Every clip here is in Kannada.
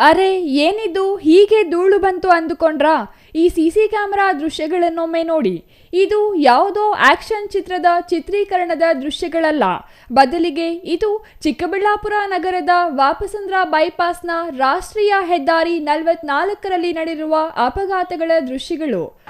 ಅರೆ, ಏನಿದು? ಹೀಗೆ ಧೂಳು ಬಂತು ಅಂದುಕೊಂಡ್ರಾ? ಈ ಸಿ ಸಿ ಕ್ಯಾಮೆರಾ ದೃಶ್ಯಗಳನ್ನೊಮ್ಮೆ ನೋಡಿ. ಇದು ಯಾವುದೋ ಆಕ್ಷನ್ ಚಿತ್ರದ ಚಿತ್ರೀಕರಣದ ದೃಶ್ಯಗಳಲ್ಲ. ಬದಲಿಗೆ ಇದು ಚಿಕ್ಕಬಳ್ಳಾಪುರ ನಗರದ ವಾಪಸಂದ್ರ ಬೈಪಾಸ್ನ ರಾಷ್ಟ್ರೀಯ ಹೆದ್ದಾರಿ ನಲವತ್ನಾಲ್ಕರಲ್ಲಿ ನಡೆದಿರುವ ಅಪಘಾತಗಳ ದೃಶ್ಯಗಳು.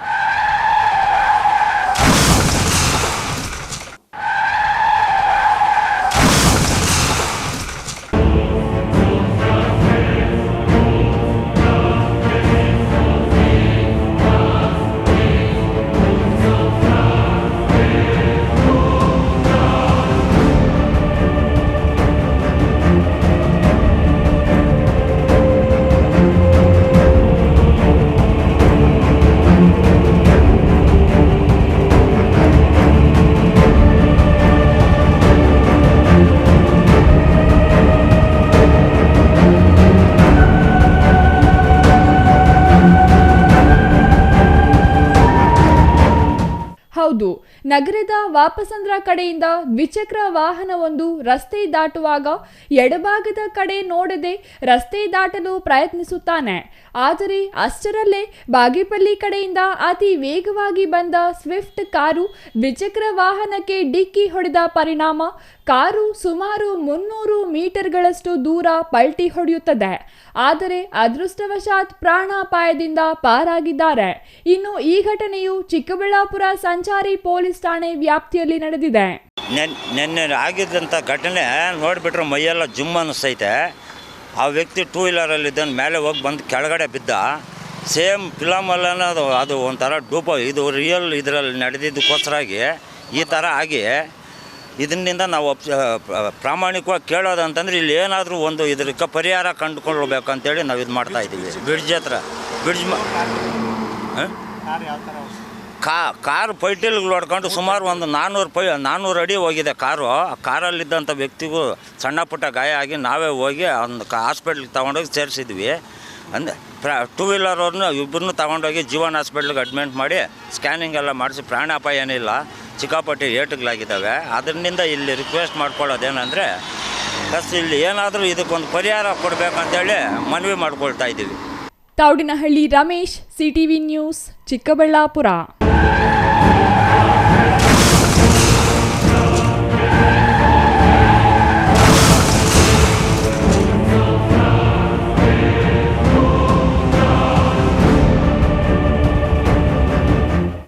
ಹೌದು, ನಗರದ ವಾಪಸಂದ್ರ ಕಡೆಯಿಂದ ದ್ವಿಚಕ್ರ ವಾಹನವೊಂದು ರಸ್ತೆ ದಾಟುವಾಗ ಎಡಭಾಗದ ಕಡೆ ನೋಡದೆ ರಸ್ತೆ ದಾಟಲು ಪ್ರಯತ್ನಿಸುತ್ತಾನೆ. ಆದರೆ ಅಷ್ಟರಲ್ಲೇ ಬಾಗೇಪಲ್ಲಿ ಕಡೆಯಿಂದ ಅತಿ ವೇಗವಾಗಿ ಬಂದ ಸ್ವಿಫ್ಟ್ ಕಾರು ದ್ವಿಚಕ್ರ ವಾಹನಕ್ಕೆ ಡಿಕ್ಕಿ ಹೊಡೆದ ಪರಿಣಾಮ ಕಾರು ಸುಮಾರು ಮುನ್ನೂರು ಮೀಟರ್ಗಳಷ್ಟು ದೂರ ಪಲ್ಟಿ ಹೊಡೆಯುತ್ತದೆ. ಆದರೆ ಅದೃಷ್ಟವಶಾತ್ ಪ್ರಾಣಾಪಾಯದಿಂದ ಪಾರಾಗಿದ್ದಾರೆ. ಇನ್ನು ಈ ಘಟನೆಯು ಚಿಕ್ಕಬಳ್ಳಾಪುರ ಸಂಚಾರಿ ಪೊಲೀಸ್ ಠಾಣೆ ವ್ಯಾಪ್ತಿಯಲ್ಲಿ ನಡೆದಿದೆ. ನಿನ್ನೆ ಆಗಿದ್ದಂಥ ಘಟನೆ ನೋಡಿಬಿಟ್ರೆ ಮೈಯೆಲ್ಲ ಜುಮ್ ಅನ್ನಿಸ್ತೈತೆ ಆ ವ್ಯಕ್ತಿ ಟೂ ವೀಲರಲ್ಲಿದ್ದಾನೆ ಮೇಲೆ ಹೋಗಿ ಬಂದು ಕೆಳಗಡೆ ಬಿದ್ದ. ಸೇಮ್ ಫಿಲಮಲ್ಲೇ ಅದು ಅದು ಒಂಥರ ಡೂಪ ಇದು ರಿಯಲ್ ಇದರಲ್ಲಿ ನಡೆದಿದ್ದಕ್ಕೋಸ್ಕರಾಗಿ ಈ ಥರ ಆಗಿ. ಇದರಿಂದ ನಾವು ಪ್ರಾಮಾಣಿಕವಾಗಿ ಕೇಳೋದು ಅಂತಂದ್ರೆ ಇಲ್ಲಿ ಏನಾದರೂ ಒಂದು ಇದಕ್ಕೆ ಪರಿಹಾರ ಕಂಡುಕೊಳ್ಬೇಕು ಅಂತೇಳಿ ನಾವು ಇದು ಮಾಡ್ತಾ ಇದ್ದೀವಿ ಬ್ರಿಡ್ಜ್ ಹತ್ರ. ಬ್ರಿಡ್ಜ್ ಹಾಂ? ಕಾ, ಕಾರು ಪೈಟಿಲ್ಗಳು ಹೊಡ್ಕೊಂಡು ಸುಮಾರು ಒಂದು ನಾನ್ನೂರು ಪೈ ನಾನ್ನೂರು ಅಡಿ ಹೋಗಿದೆ ಕಾರು. ಆ ಕಾರಲ್ಲಿದ್ದಂಥ ವ್ಯಕ್ತಿಗೂ ಸಣ್ಣ ಪುಟ್ಟ ಗಾಯ ಆಗಿ ನಾವೇ ಹೋಗಿ ಒಂದು ಕಾ, ಹಾಸ್ಪಿಟ್ಲಿಗೆ ತೊಗೊಂಡೋಗಿ ಸೇರಿಸಿದ್ವಿ. ಅಂದರೆ ಪ್ರ, ಟೂ ವೀಲರವ್ರನ್ನ ಇಬ್ಬರನ್ನೂ ತೊಗೊಂಡೋಗಿ ಜೀವನ್ ಹಾಸ್ಪಿಟ್ಲಿಗೆ ಅಡ್ಮಿಟ್ ಮಾಡಿ ಸ್ಕ್ಯಾನಿಂಗ್ ಎಲ್ಲ ಮಾಡಿಸಿ ಪ್ರಾಣಾಪಾಯ ಏನಿಲ್ಲ. ಸಿಕ್ಕಾಪಟ್ಟೆ ಏಟುಗಳಾಗಿದ್ದಾವೆ. ಅದರಿಂದ ಇಲ್ಲಿ ರಿಕ್ವೆಸ್ಟ್ ಮಾಡ್ಕೊಳ್ಳೋದೇನೆಂದರೆ ಫಸ್ಟ್ ಇಲ್ಲಿ ಏನಾದರೂ ಇದಕ್ಕೊಂದು ಪರಿಹಾರ ಕೊಡಬೇಕಂತೇಳಿ ಮನವಿ ಮಾಡ್ಕೊಳ್ತಾ ಇದ್ದೀವಿ. Thaudinahalli Ramesh CTV news Chikkaballapura.